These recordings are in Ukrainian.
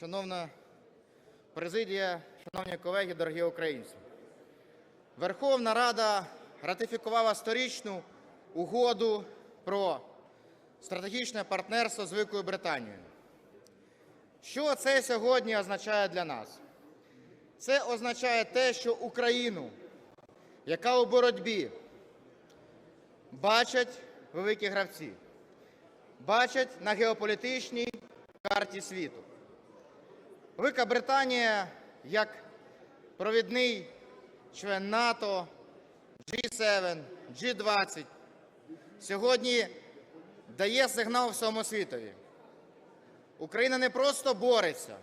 Шановна президія, шановні колеги, дорогі українці. Верховна Рада ратифікувала сторічну угоду про стратегічне партнерство з Великою Британією. Що це сьогодні означає для нас? Це означає те, що Україну, яка у боротьбі бачать великі гравці, бачать на геополітичній карті світу. Велика Британія як провідний член НАТО, G7, G20 сьогодні дає сигнал всьому світові. Україна не просто бореться.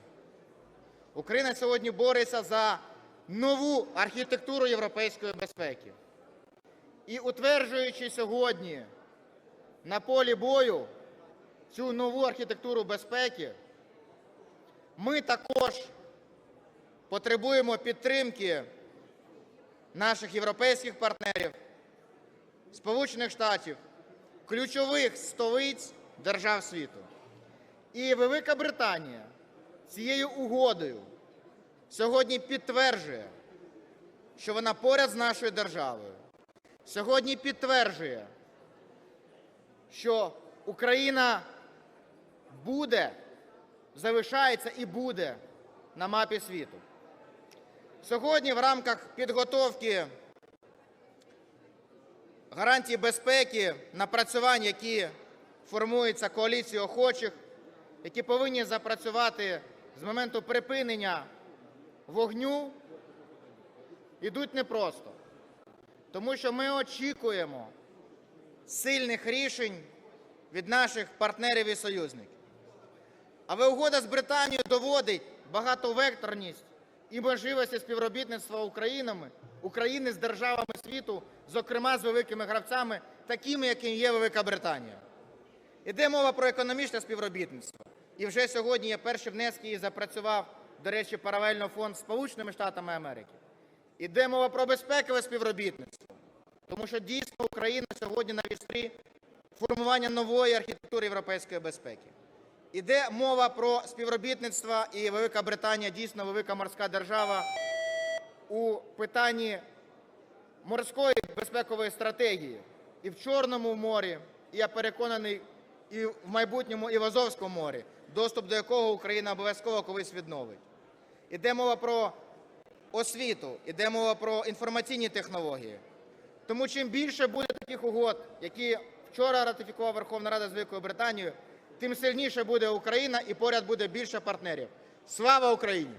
Україна сьогодні бореться за нову архітектуру європейської безпеки. І утверджуючи сьогодні на полі бою цю нову архітектуру безпеки, ми також потребуємо підтримки наших європейських партнерів, Сполучених Штатів, ключових столиць держав світу. І Велика Британія цією угодою сьогодні підтверджує, що вона поряд з нашою державою. Сьогодні підтверджує, що Україна буде залишається і буде на мапі світу. Сьогодні в рамках підготовки гарантій безпеки напрацювань, які формуються коаліцією охочих, які повинні запрацювати з моменту припинення вогню, йдуть непросто. Тому що ми очікуємо сильних рішень від наших партнерів і союзників. Але угода з Британією доводить багатовекторність і можливості співробітництва Українами, України з державами світу, зокрема з великими гравцями, такими, яким є Велика Британія. Іде мова про економічне співробітництво. І вже сьогодні є перші внески і запрацював, до речі, паралельно фонд з Сполученими Штатами Америки. Іде мова про безпекове співробітництво, тому що дійсно Україна сьогодні на вістрі формування нової архітектури європейської безпеки. Іде мова про співробітництво, і Велика Британія дійсно велика морська держава у питанні морської безпекової стратегії і в Чорному морі, і я переконаний, і в майбутньому, і в Азовському морі, доступ до якого Україна обов'язково колись відновить. Іде мова про освіту, іде мова про інформаційні технології. Тому чим більше буде таких угод, які вчора ратифікувала Верховна Рада з Великою Британією, тим сильніше буде Україна і поряд буде більше партнерів. Слава Україні!